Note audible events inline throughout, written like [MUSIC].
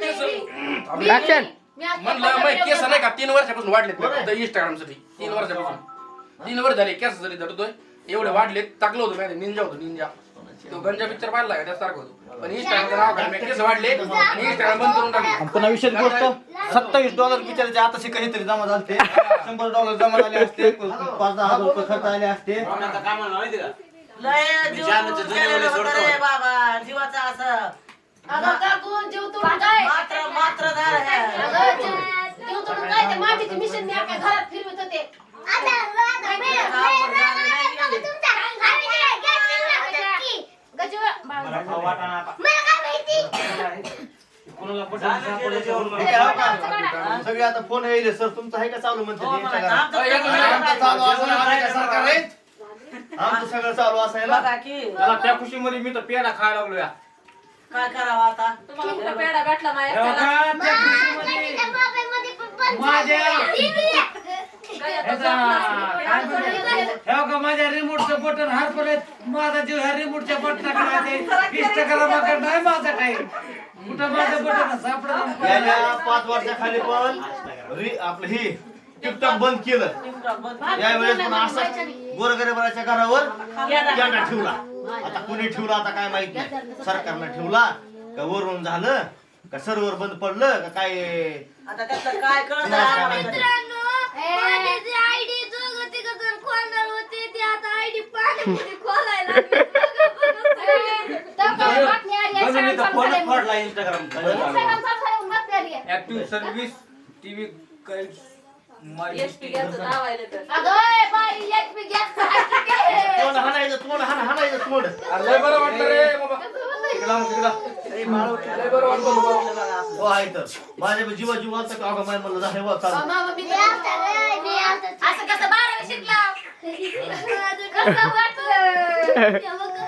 केस मी- Action. मी म्हणलं केस नाही का? तीन वर्षापासून वाढलेत. इंस्टाग्रामसाठी तीन वर्षापासून. तीन वर्ष झाले केस जरी धरतोय एवढे वाढलेत टाकलं होतं माहिती निंजा होतो निंजा तो गंजा पिक्चर पाहिला का? त्यासारखं होतो. पण इंस्टाग्रामचं नाव काढलं मी केस वाढले आणि इंस्टाग्राम बंद करून टाकले. आणि पुन्हा विशेष गोष्ट सत्तावीस डॉलर बिचाराचे आताशी काहीतरी जमा झाले शंभर डॉलर जमा झाले असते पाच दहा हजार रुपये खर्च आले असते. आता काय म्हणलं माहिती का लय जीव सोडतो. बाबा जीवाचं असं. अगं काकू जीव तोडून काय मात्र मात्र झालं हे. अगं जीव जीव तोडून काय ते मातीचे मिशन मी आपल्या घरात फिरवत होते. गजवा मला खाऊ वाटाणा आता. कोणाला बटन झालं सापडलं केलं ते जेवण. बोलू नका. काय का? सगळे आता फोन येईल सर तुमचं आहे का चालू? म्हणते हो, म्हणा? आमचं आमचं चालू. असं आम्ही काय सरकार आहे? आमचं सगळं चालू असायला. बघा की. त्याला त्या खुशीमध्ये मी तर पेढा खायला लागलो या काय करावं आता? तुम्हाला कुठं पेढा भेटला हे माझ्या ह्याचा काय म्हणतात? हे बघा माझ्या रिमोटचं बटन हरपले माझा जीव ह्या रिमोटच्या बटनाकडे इंस्टाग्रामाकडे नाही माझा काही. कुठं माझं बटन सापडत पाच वर्षाखाली पण रि- आपलं ही टिकटॉक बंद केलं. यावेळेस पण असं गोरगरिबाच्या घरावर गेंडा ठेवला आता कुणी ठेवला आता काय माहीत नाही सरकारनं ठेवला का वरून झालं का सर्व्हर बंद पडलं का काय आता त्यातलं काय कळत नाही, काय नाही माहिती. आयडी दोघं तिघं जण खोलणार होते ते आता आयडी पाण्यामध्ये खोलायला फोडला Instagram active service TV HP तर. अगं, ए, बाई, काय? तोंड हाणायचं तोंड हाण हाणायचं तोंड. अरे लय बरं वाटलं रे बाबा. तिकडं तिकडं लय बरं वाटलं बाबा. हो आहे तर. माझ्या जीवा जीवा तर अगं माय म्हणलं झालं वा अ, चालू. मामा, मी तर- असं कसं बारावी शिकला? [LAUGHS] कसं वाटलं? [LAUGHS]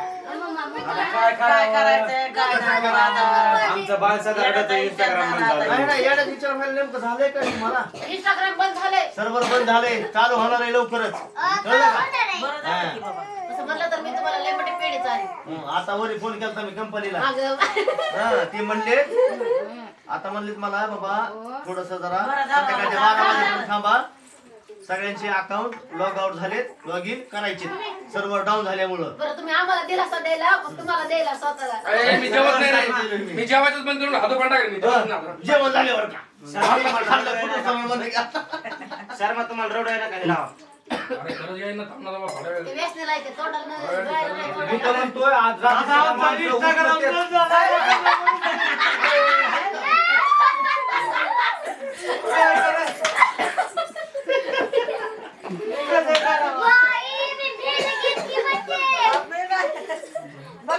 काय काय करायचंय काय नाही आता. आमचं बाळ सदा रडतं इंस्टाग्राम नाही नाही येण्यात विचार व्हायला नेमकं झालंय का तुम्हाला इंस्टाग्राम बंद झालंय. सर्व्हर बंद झाले चालू होणार आहे लवकरच. कळलं का? बरं झालं की बाबा. असं म्हणलं तर मी तुम्हाला लय मोठी पेढी चालेल हं, आता वरी फोन केला मी कंपनीला अगं. हा ते म्हणले आता म्हणले मला बाबा थोडस जरा बरं झालं. संध्याकाळच्या बारा वाजेपर्यंत थांबा. सगळ्यांचे अकाउंट लॉग आउट झालेत लॉग इन करायचे सर्व्हर डाऊन झाल्यामुळं. बरं तुम्ही आम्हाला दिलासा द्यायला मग तुम्हाला द्यायला स्वतःला. मी जेवत नाही रे. मी जेवायचंच बंद करून हातो पण टाकेल मी. जेवत नाही आता. जेवण झाल्यावर का. खाल्लं कुठं की शर्मा तुम्हाला रडायला काही लावा. अरे, खरंच येईन ना, थांब ना बाबा, थोडा वेळ. ते व्यसनीला येते तोंडाला न- जायला नाही, मी तोंडाला. तर म्हणतोय आज रात्री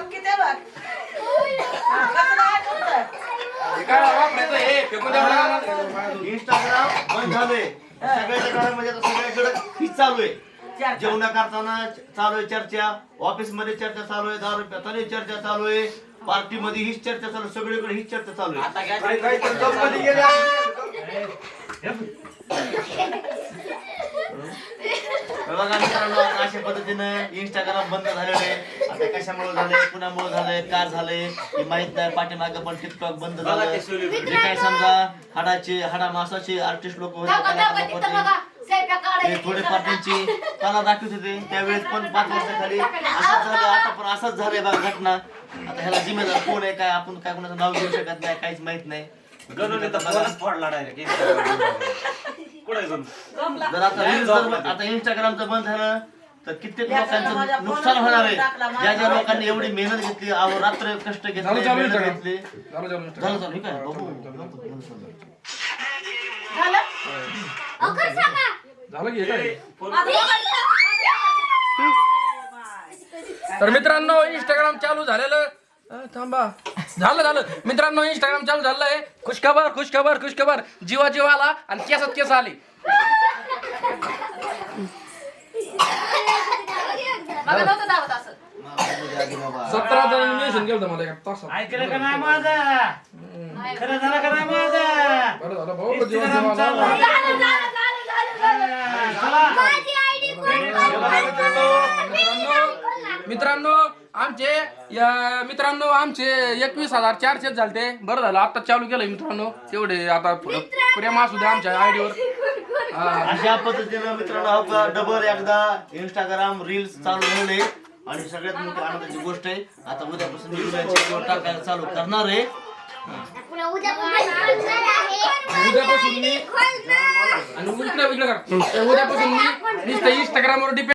की ते बघ. कसं नाही करतं? हे काय वापरायचं हे फेकून. इंस्टाग्राम बंद झालंय. सगळ्याच्या घरामध्ये आता सगळ्याकडे हीच चालू आहे. जेवण करताना चालू आहे चर्चा. ऑफिसमध्ये चर्चा चालू आहे. दारू पिताना चर्चा चालू आहे. पार्टी मध्ये हीच चर्चा चालू आहे. सगळीकडे हीच चर्चा चालू आहे. आता कंपनी घ्या बघा मित्रांनो आता अशा पद्धतीनं इंस्टाग्राम बंद झालेलं आहे. आता कशामुळे झालंय? कुणामुळे झालंय? काय झालंय? हे माहीत नाही. पाठीमागं पण टिकटॉक बंद झालं. जे काय समजा? हाडाचे हाडा मासाचे आर्टिस्ट लोक होते कलाकार लोक होते ते थोडेफार त्यांची कला दाखवत होते त्यावेळेस पण पाच वर्षाखाली असंच झालं आता पण असंच झालंय बघा घटना. आता ह्याला जिम्मेदार कोण आहे? काय आपण काय कोणाचं नाव घेऊ शकत नाही काहीच माहीत नाही. गणूने डायरेक्ट कुठे गणू? जर आता रील्स जर आता इंस्टाग्रामचं बंद झालं तर कित्येक लोकांचं नुकसान होणार आहे. ज्या ज्या लोकांनी एवढी मेहनत घेतली अहो रात्र कष्ट घेतले चालू चालू मेहनत Instagram. घेतली. चालू चालू Instagram. झालं चालू काय? बघू झालं चालू. झालं? की हे काय? तर मित्रांनो इंस्टाग्राम चालू झालेलं. अं, थांबा. झालं झालं. मित्रांनो इंस्टाग्राम चालू झालं आहे. खुशखबर खुशखबर खुशखबर. जीवा जीव आला आणि केसात केस आले. नव्हतं दावत असं. सतरा जण मेन्शन केलं मला एका तासात. ऐकलं का नाही माझा? खरं झालं का नाही माझा? बरं झालं भाऊ जीवा जीव आला झालं, झालं, झालं, झालं, झालं. माझी आयडी मित्रांनो मित्रांनो आमचे या मित्रांनो आमचे एकवीस हजार चारशे झालते. बरं झालं आता चालू केलं मित्रांनो. तेवढे आता पुढं प्रेम असू द्या आमच्या आयडीवर. अशा पद्धतीनं मित्रांनो आपला डबल एकदा इंस्टाग्राम रील्स चालू झाले आणि सगळ्यात मोठी आनंदाची गोष्ट आहे आता उद्यापासून मी टाकायला चालू करणार आहे पुन्हा उद्यापासून खोलणार आहे. उद्यापासून मी. आणि. उद्यापासून मी नुसतं इंस्टाग्रामवर डिपेंड